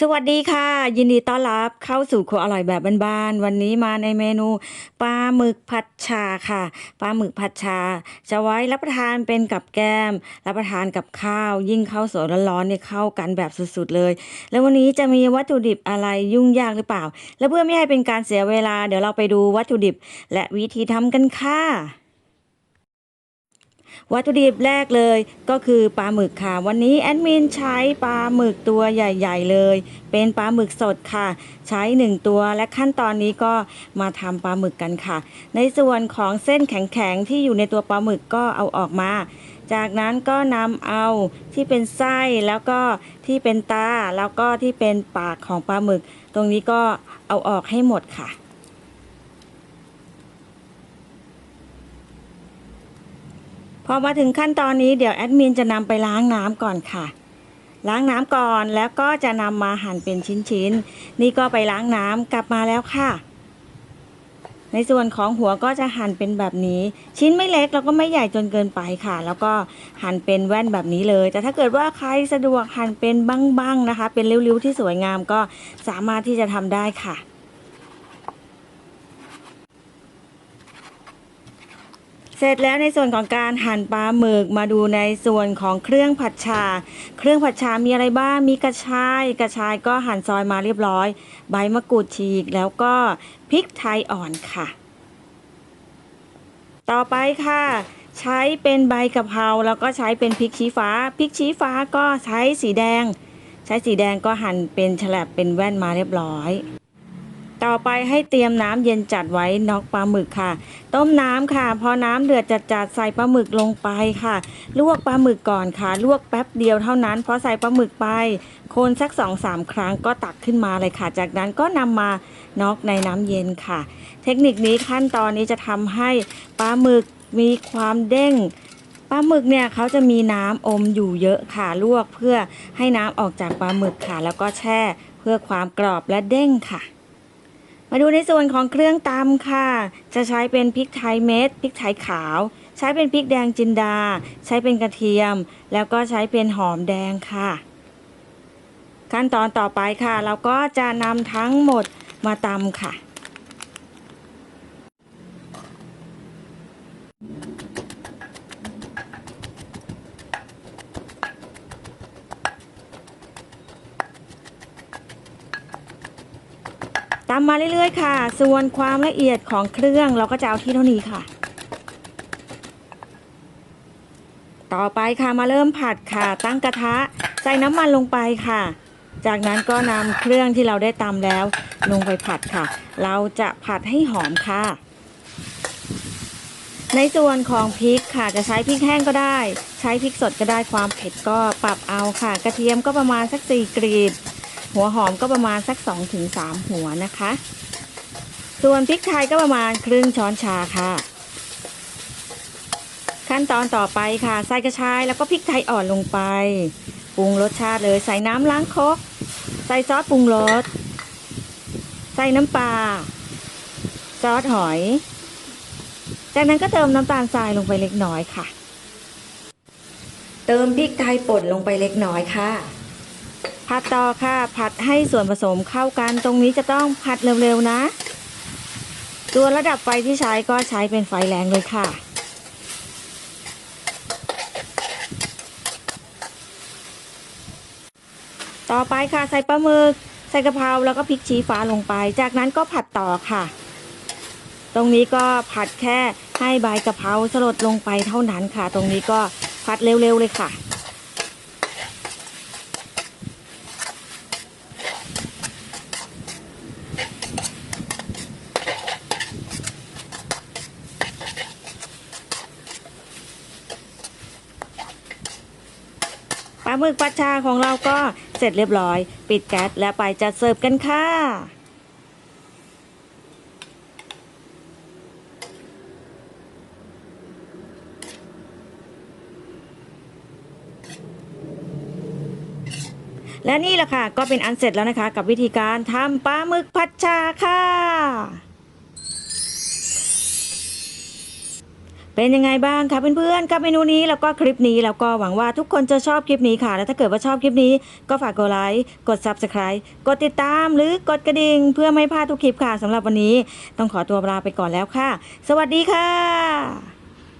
สวัสดีค่ะ ยินดีต้อนรับเข้าสู่ครัวอร่อยแบบบ้านๆวันนี้มาในเมนูปลาหมึกผัดชาค่ะปลาหมึกผัดชา จะไว้รับประทานเป็นกับแกล้มรับประทานกับข้าว ยิ่งข้าวสวยร้อนๆเนี่ยเข้ากันแบบสุดๆเลย แล้ววันนี้จะมีวัตถุดิบอะไรยุ่งยากหรือเปล่า และเพื่อไม่ให้เป็นการเสียเวลา เดี๋ยวเราไปดูวัตถุดิบ และวิธีทำกันค่ะ วัตถุดิบแรกเลยก็คือปลาหมึกค่ะ วันนี้แอดมินใช้ปลาหมึกตัวใหญ่ ๆ เลย เป็นปลาหมึกสดค่ะ ใช้ 1 ตัวและขั้นตอนนี้ก็มาทำปลาหมึกกันค่ะ ในส่วนของเส้นแข็งๆที่อยู่ในตัวปลาหมึกก็เอาออกมา จากนั้นก็นำเอาที่เป็นไส้แล้วก็ที่เป็นตาแล้วก็ที่เป็นปากของปลาหมึก ตรงนี้ก็เอาออกให้หมดค่ะ พอมาถึงขั้นตอนนี้เดี๋ยวแอดมินจะนำไปล้างน้ำก่อนค่ะ ล้างน้ำก่อนแล้วก็จะนำมาหั่นเป็นชิ้นๆ นี่ก็ไปล้างน้ำกลับมาแล้วค่ะ ในส่วนของหัวก็จะหั่นเป็นแบบนี้ ชิ้นไม่เล็กแล้วก็ไม่ใหญ่จนเกินไปค่ะ แล้วก็หั่นเป็นแว่นแบบนี้เลย แต่ถ้าเกิดว่าใครสะดวกหั่นเป็นบ้างๆนะคะ เป็นริ้วๆที่สวยงามก็สามารถที่จะทำได้ค่ะ เสร็จแล้วในส่วนของการหั่นปลาหมึกมาดูในส่วนของเครื่องผัดชา เครื่องผัดชา มีอะไรบ้าง มีกระชาย กระชายก็หั่นซอยมาเรียบร้อย ใบมะกรูดฉีก แล้วก็พริกไทยอ่อนค่ะ ต่อไปค่ะ ใช้เป็นใบกะเพราแล้วก็ใช้เป็นพริกชี้ฟ้า พริกชี้ฟ้าก็ใช้สีแดง ใช้สีแดงก็หั่นเป็นฉลับเป็นแว่นมาเรียบร้อย ต่อไปให้เตรียมน้ำเย็นจัดไว้น็อกปลาหมึกค่ะ ต้มน้ำค่ะ พอน้ำเดือดจัดๆใส่ปลาหมึกลงไปค่ะ ลวกปลาหมึกก่อนค่ะ ลวกแป๊บเดียวเท่านั้นพอใส่ปลาหมึกไปคนสักสองสามครั้งก็ตักขึ้นมาเลยค่ะ จากนั้นก็นำมาน็อกในน้ำเย็นค่ะ เทคนิคนี้ขั้นตอนนี้จะทำให้ปลาหมึกมีความเด้งปลาหมึกเนี่ยเขาจะมีน้ำอมอยู่เยอะค่ะลวกเพื่อให้น้ำออกจากปลาหมึกค่ะ แล้วก็แช่เพื่อความกรอบและเด้งค่ะ มาดูในส่วนของเครื่องตำค่ะ จะใช้เป็นพริกไทยเม็ดพริกไทยขาว ใช้เป็นพริกแดงจินดา ใช้เป็นกระเทียม แล้วก็ใช้เป็นหอมแดงค่ะ ขั้นตอนต่อไปค่ะ เราก็จะนำทั้งหมดมาตำค่ะ ตามมาเรื่อยๆ ค่ะ ส่วนความละเอียดของเครื่องเราก็จะเอาที่เท่านี้ค่ะ ต่อไปค่ะมาเริ่มผัดค่ะ ตั้งกระทะใส่น้ำมันลงไปค่ะ จากนั้นก็นำเครื่องที่เราได้ตำแล้ว ลงไปผัดค่ะ เราจะผัดให้หอมค่ะ ในส่วนของพริกค่ะจะใช้พริกแห้งก็ได้ ใช้พริกสดก็ได้ความเผ็ดก็ปรับเอาค่ะ กระเทียมก็ประมาณสักสี่กรีบ หัวหอมก็ประมาณสัก2-3ถึงหัวนะคะ ส่วนพริกไทยก็ประมาณครึ่งช้อนชาค่ะ ขั้นตอนต่อไปค่ะใส่กระชายแล้วก็พริกไทยอ่อนลงไปปรุงรสชาติเลยใส่น้ำล้างคกใส่ซอสปรุงรสใส่น้ำปลาซอสหอย จากนั้นก็เติมน้ำตาลทรายลงไปเล็กน้อยค่ะ เติมพริกไทยป่นลงไปเล็กน้อยค่ะ ผัดต่อค่ะ ผัดให้ส่วนผสมเข้ากัน ตรงนี้จะต้องผัดเร็วๆนะ ตัวระดับไฟที่ใช้ก็ใช้เป็นไฟแรงเลยค่ะ ต่อไปค่ะใส่ปลาหมึกใส่กะเพราแล้วก็พริกชี้ฟ้าลงไป จากนั้นก็ผัดต่อค่ะ ตรงนี้ก็ผัดแค่ให้ใบกะเพราสลดลงไปเท่านั้นค่ะ ตรงนี้ก็ผัดเร็วๆเลยค่ะ หมึกปัดชาของเราก็เสร็จเรียบร้อย ปิดแก๊สแล้วไปจัดเสิร์ฟกันค่ะ และนี่แหละค่ะก็เป็นอันเสร็จแล้วนะคะ กับวิธีการทำปลาหมึกผัดชาค่ะ เป็นยังไงบ้างคะเพื่อนๆกับเมนูนี้แล้วก็คลิปนี้แล้วก็หวังว่าทุกคนจะชอบคลิปนี้ค่ะ แล้วถ้าเกิดว่าชอบคลิปนี้ก็ฝากกดไลค์กด Subscribe กดติดตามหรือกดกระดิ่งเพื่อไม่พลาดทุกคลิปค่ะสำหรับวันนี้ ต้องขอตัวลาไปก่อนแล้วค่ะ สวัสดีค่ะ